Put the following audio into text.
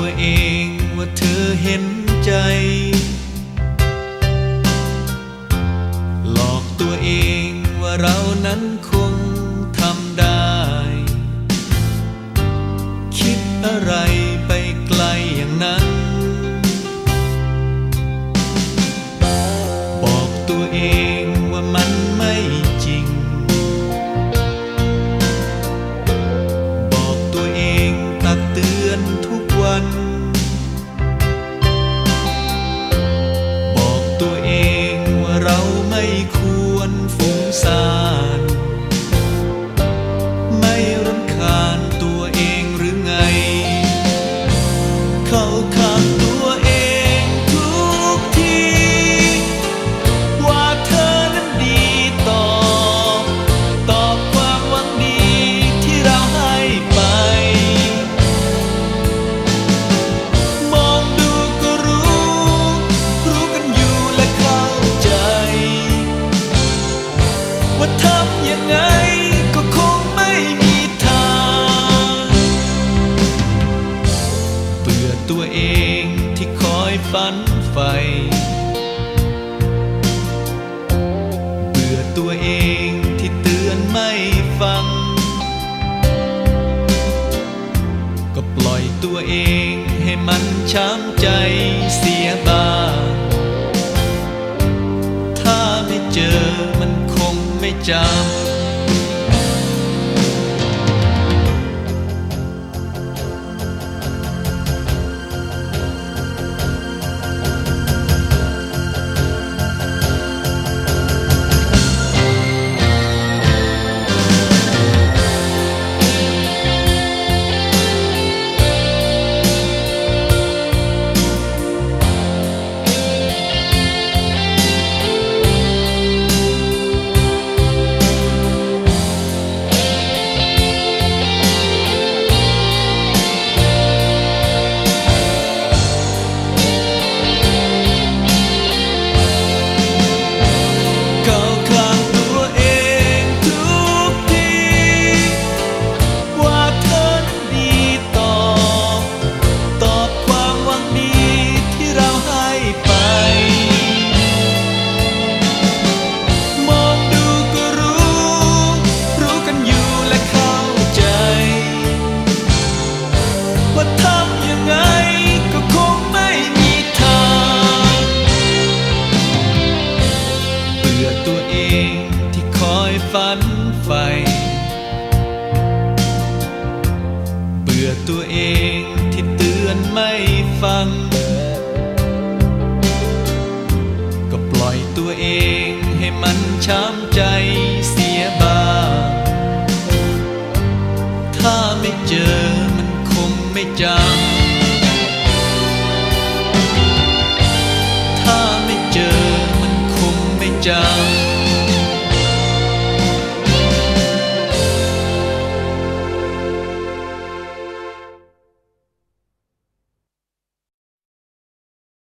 ตัวเองว่าเธอเห็นใจ หลอกตัวเองว่าเรานั้นคงทำได้ คิดอะไรไปไกลอย่างนั้น บอกตัวเองว่ามันไม่ ทุ ฝันใฝ่เบื่อตัวเองที่เตือนไม่ฟัง ก็ปล่อยตัวเองให้มันช้ำใจเสียบ้างถ้าไม่เจอมันคงไม่จำ ตัวเองที่เตือนไม่ฟัง ก็ปล่อยตัวเองให้มันช้ำใจเสียบ้างถ้าไม่เจอมันคงไม่จำ